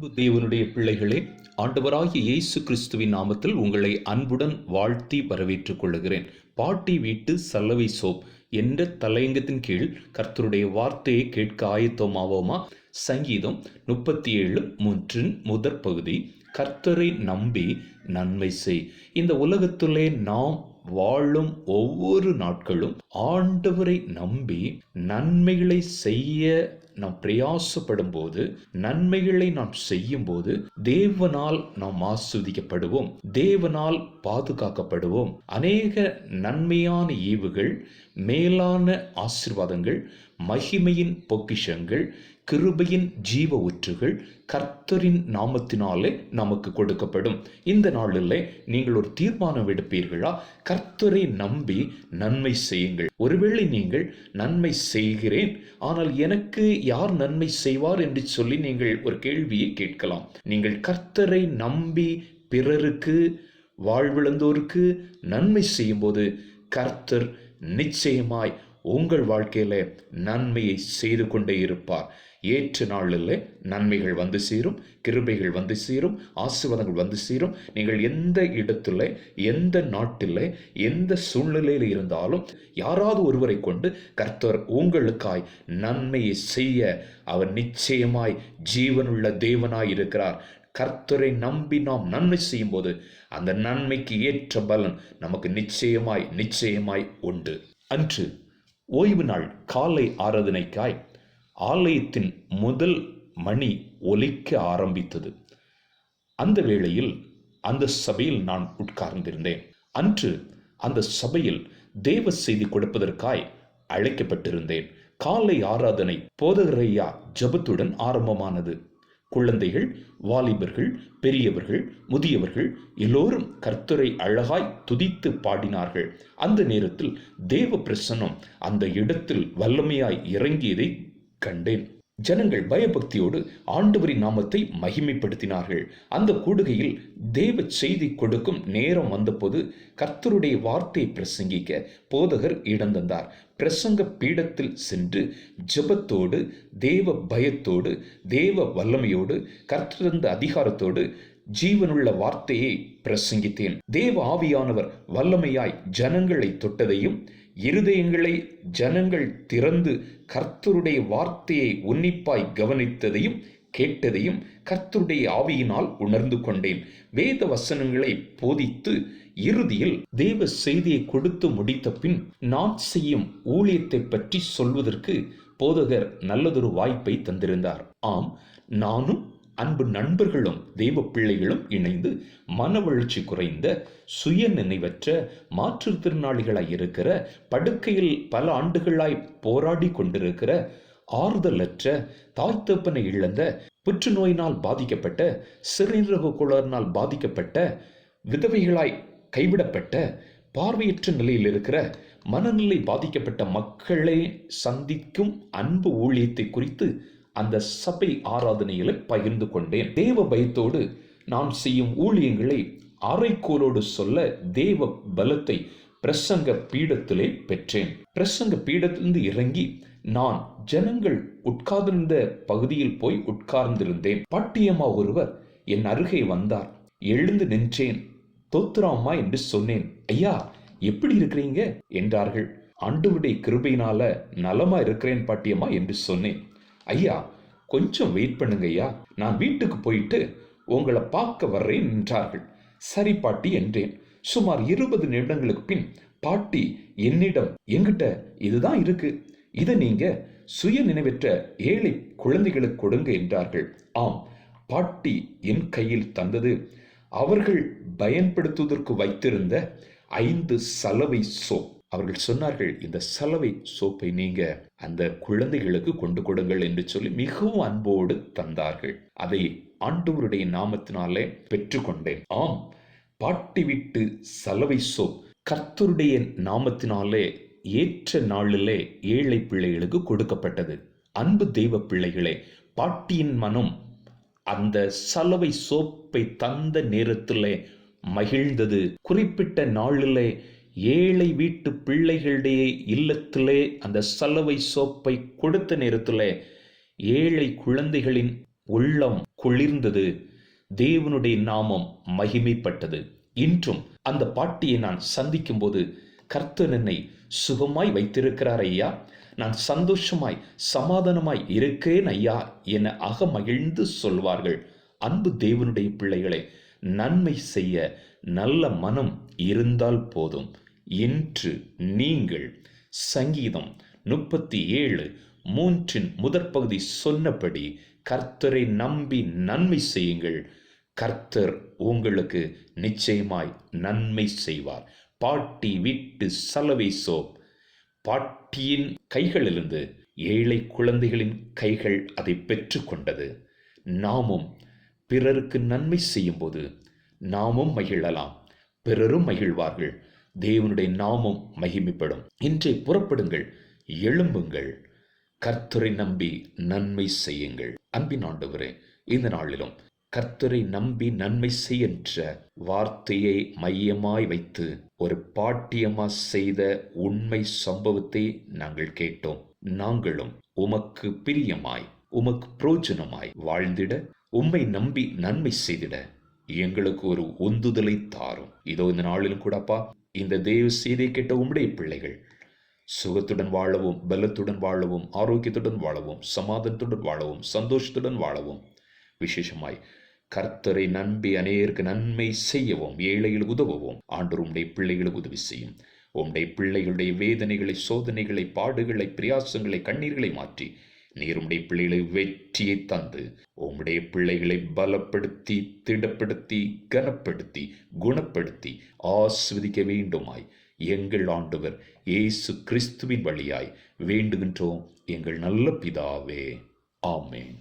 அன்பு தேவனுடைய பிள்ளைகளே ஆண்டவராகிய இயேசு கிறிஸ்துவின் நாமத்தில் உங்களை அன்புடன் வாழ்த்தி வரவேற்றுக் கொள்கிறேன் பாட்டி வீட்டு சல்லவை சோப். என்ற தலையங்கத்தின் கீழ் கர்த்தருடைய வார்த்தையை கேட்க ஆயத்தமாவோமா? சங்கீதம் முப்பத்தி ஏழு மூன்றின் முதற் பகுதி. கர்த்தரை நம்பி நன்மை செய். இந்த உலகத்திலே நாம் வாழும் ஒவ்வொரு நாட்களும் ஆண்டவரை நம்பி நன்மைகளை செய்ய நாம் பிரயாசப்படும் போது நன்மைகளை நாம் செய்யும் போது தேவனால் நாம் ஆஸ்வதிக்கப்படுவோம். தேவனால் பாதுகாக்கப்படுவோம். அநேக நன்மையான ஈவுகள் மேலான ஆசிர்வாதங்கள் மகிமையின் பொக்கிஷங்கள் கிருபையின் ஜீவ ஊற்றுகள் கர்த்தரின் நாமத்தினாலே நமக்கு கொடுக்கப்படும். இந்த நாளில் நீங்கள் ஒரு தீர்மானம் எடுப்பீர்களா? கர்த்தரை நம்பி நன்மை செய்யுங்கள். ஒருவேளை நீங்கள் நன்மை செய்கிறேன் ஆனால் எனக்கு யார் நன்மை செய்வார் என்று சொல்லி நீங்கள் ஒரு கேள்வியை கேட்கலாம். நீங்கள் கர்த்தரை நம்பி பிறருக்கு வாழ்விழந்தோருக்கு நன்மை செய்யும்போது கர்த்தர் நிச்சயமாய் உங்கள் வாழ்க்கையில நன்மையை செய்து கொண்டே இருப்பார். ஏற்ற நாளில் நன்மைகள் வந்து சேரும் கிருபைகள் வந்து சேரும் ஆசீர்வாதங்கள் வந்து சேரும். நீங்கள் எந்த இடத்துல எந்த நாட்டில் எந்த சூழ்நிலையில் இருந்தாலும் யாராவது ஒருவரை கொண்டு கர்த்தர் உங்களுக்காய் நன்மையை செய்ய அவர் நிச்சயமாய் ஜீவனுள்ள தேவனாய் இருக்கிறார். கர்த்தரை நம்பி நாம் நன்மை செய்யும் போது அந்த நன்மைக்கு ஏற்ற பலன் நமக்கு நிச்சயமாய் நிச்சயமாய் உண்டு. அன்று ஓய்வு நாள் காலை ஆராதனைக்காய் ஆலயத்தின் முதல் மணி ஒலிக்க ஆரம்பித்தது. அந்த வேளையில் அந்த சபையில் நான் உட்கார்ந்திருந்தேன். அன்று அந்த சபையில் தேவ செய்தி கொடுப்பதற்காய் அழைக்கப்பட்டிருந்தேன். காலை ஆராதனை போதகரையா ஜபத்துடன் ஆரம்பமானது. குழந்தைகள் வாலிபர்கள் பெரியவர்கள் முதியவர்கள் எல்லோரும் கர்த்தரை அழகாய் துதித்து பாடினார்கள். அந்த நேரத்தில் தேவ பிரசன்னம் அந்த இடத்தில் வல்லமையாய் இறங்கியதை கண்டேன். ஜனங்கள் பயபக்தியோடு ஆண்டவரின் நாமத்தை மகிமைப்படுத்தினார்கள். அந்த கூடுகையில் தேவ செய்தி கொடுக்கும் நேரம் வந்தபோது கர்த்தருடைய வார்த்தையை பிரசங்கிக்க போதகர் இடம் தந்தார். பிரசங்க பீடத்தில் சென்று ஜபத்தோடு தேவ பயத்தோடு தேவ வல்லமையோடு கர்த்தரந்த அதிகாரத்தோடு ஜீவனுள்ள வார்த்தையை பிரசங்கித்தேன். தேவ ஆவியானவர் வல்லமையாய் ஜனங்களை தொட்டதையும் இருதயங்களை ஜனங்கள் திறந்து கர்த்தருடைய வார்த்தையை உன்னிப்பாய் கவனித்ததையும் கேட்டதையும் கர்த்தருடைய ஆவியினால் உணர்ந்து கொண்டேன். வேத வசனங்களை போதித்து இறுதியில் தேவ செய்தியை கொடுத்து முடித்த பின் நான் செய்யும் ஊழியத்தை பற்றி சொல்வதற்கு போதகர் நல்லதொரு வாய்ப்பை தந்திருந்தார். ஆம் நானும் அன்பு நண்பர்களும் தெய்வ பிள்ளைகளும் இணைந்து மனவளர்ச்சி குறைந்த சுய நினைவற்ற மாற்றுத்திறனாளிகளாய் இருக்கிற படுக்கையில் பல ஆண்டுகளாய் போராடி கொண்டிருக்கிற ஆறுதலற்ற தாய் தப்பனை இழந்த புற்றுநோயினால் பாதிக்கப்பட்ட சிறுநீரக குளறினால் பாதிக்கப்பட்ட விதவைகளாய் கைவிடப்பட்ட பார்வையற்ற நிலையில் இருக்கிற மனநிலை பாதிக்கப்பட்ட மக்களை சந்திக்கும் அன்பு ஊழியத்தை குறித்து அந்த சபை ஆராதனைகளை பகிர்ந்து கொண்டேன். தேவ பயத்தோடு நாம் செய்யும் ஊழியங்களை அரைக்கோலோடு சொல்ல தேவ பலத்தை பிரசங்க பீடத்திலே பெற்றேன். பிரசங்க பீடத்திலிருந்து இறங்கி நான் ஜனங்கள் உட்கார்ந்திருந்த பகுதியில் போய் உட்கார்ந்திருந்தேன். பட்டியம்மா ஒருவர் என் அருகே வந்தார். எழுந்து நின்றேன். தோத்துராமா என்று சொன்னேன். ஐயா எப்படி இருக்கிறீங்க? என்றார்கள். அண்டுவிடை கிருபையினால நலமா இருக்கிறேன் பாட்டியம்மா என்று சொன்னேன். ஐயா கொஞ்சம் வெயிட் பண்ணுங்க ஐயா. நான் வீட்டுக்கு போயிட்டு உங்களை பார்க்க வர்றேன் என்றார்கள். சரி பாட்டி என்றேன். சுமார் இருபது நிமிடங்களுக்கு பின் பாட்டி என்னிடம் எங்கிட்ட இதுதான் இருக்கு. இதை நீங்க சுய நினைவற்ற ஏழை குழந்தைகளுக்கு கொடுங்க என்றார்கள். ஆம் பாட்டி என் கையில் தந்தது. அவர்கள் பயன்படுத்துவதற்கு வைத்திருந்த ஐந்து சலவை சோப். அவர்கள் சொன்னார்கள் இந்த சலவை சோப்பை நீங்க அந்த குழந்தைகளுக்கு கொண்டு கொடுங்கள் என்று சொல்லி மிகவும் அன்போடு தந்தார்கள். அதை ஆண்டவருடைய நாமத்தினாலே பெற்றுக்கொண்டேன். ஆம் பாட்டி விட்டு சலவை சோப் கர்த்தருடைய நாமத்தினாலே ஏற்ற நாளிலே ஏழை பிள்ளைகளுக்கு கொடுக்கப்பட்டது. அன்பு தெய்வ பிள்ளைகளே பாட்டியின் மனம் அந்த சலவை சோப்பை தந்த நேரத்திலே மகிழ்ந்தது. குறிப்பிட்ட நாளிலே ஏழை வீட்டு பிள்ளைகளுடைய இல்லத்திலே அந்த சலவை சோப்பை கொடுத்த நேரத்தில் ஏழை குழந்தைகளின் உள்ளம் குளிர்ந்தது. தேவனுடைய நாமம் மகிமைப்பட்டது. இன்றும் அந்த பாட்டியை நான் சந்திக்கும் போது கர்த்தர் என்னை சுகமாய் வைத்திருக்கிறார் ஐயா. நான் சந்தோஷமாய் சமாதானமாய் இருக்கேன் ஐயா என அகமகிழ்ந்து சொல்வார்கள். அன்பு தேவனுடைய பிள்ளைகளை நன்மை செய்ய நல்ல மனம் இருந்தால் போதும். இன்று நீங்கள் சங்கீதம் முப்பத்தி ஏழு மூன்றின் முதற்பகுதி சொன்னபடி கர்த்தரை நம்பி நன்மை செய்யுங்கள். கர்த்தர் உங்களுக்கு நிச்சயமாய் நன்மை செய்வார். பாட்டி விட்டு சலவை சோப். பாட்டியின் கைகளிலிருந்து ஏழை குழந்தைகளின் கைகள் அதை பெற்றுக்கொண்டது. நாமும் பிறருக்கு நன்மை செய்யும்போது நாமும் மகிழலாம். பிறரும் மகிழ்வார்கள். தேவனுடைய நாமம் மகிமைப்படும். இன்றே புறப்படுங்கள் எழும்புங்கள். கர்த்தரை நம்பி நன்மை செய்யுங்கள். அன்பின் ஆண்டவரே இந்த நாளிலும் கர்த்தரை நம்பி நன்மை செய்கின்ற வார்த்தையை மையமாய் வைத்து ஒரு பாட்டியமா செய்த உண்மை சம்பவத்தை நாங்கள் கேட்டோம். நாங்களும் உமக்கு பிரியமாய் உமக்கு புரோஜனமாய் வாழ்ந்திட உம்மை நம்பி நன்மை செய்திட எங்களுக்கு ஒரு உந்துதலை தாரும். இதோ இந்த நாளிலும் கூடப்பா இந்த தேவ செய்தியை கேட்ட உம்முடைய பிள்ளைகள். சுகத்துடன் வாழவும் பலத்துடன் வாழவும் ஆரோக்கியத்துடன் வாழவும் சமாதானத்துடன் வாழவும் சந்தோஷத்துடன் வாழவும். விசேஷமாய் கர்த்தரை நம்பி அநேருக்கு நன்மை செய்யவும் ஏழைகள் உதவவும். ஆண்டு உம்முடைய பிள்ளைகளுக்கு உதவி செய்யும். உம்முடைய பிள்ளைகளுடைய வேதனைகளை சோதனைகளை பாடுகளை பிரியாசங்களை கண்ணீர்களை மாற்றி நீர் உம்முடைய பிள்ளைகளை வெற்றியை தந்து உம்முடைய பிள்ளைகளை பலப்படுத்தி திடப்படுத்தி கனப்படுத்தி குணப்படுத்தி ஆஸ்வதிக்க வேண்டுமாய். எங்கள் ஆண்டவர் இயேசு கிறிஸ்துவின் வழியாய் வேண்டுகின்றோம். எங்கள் நல்ல பிதாவே. ஆமேன்.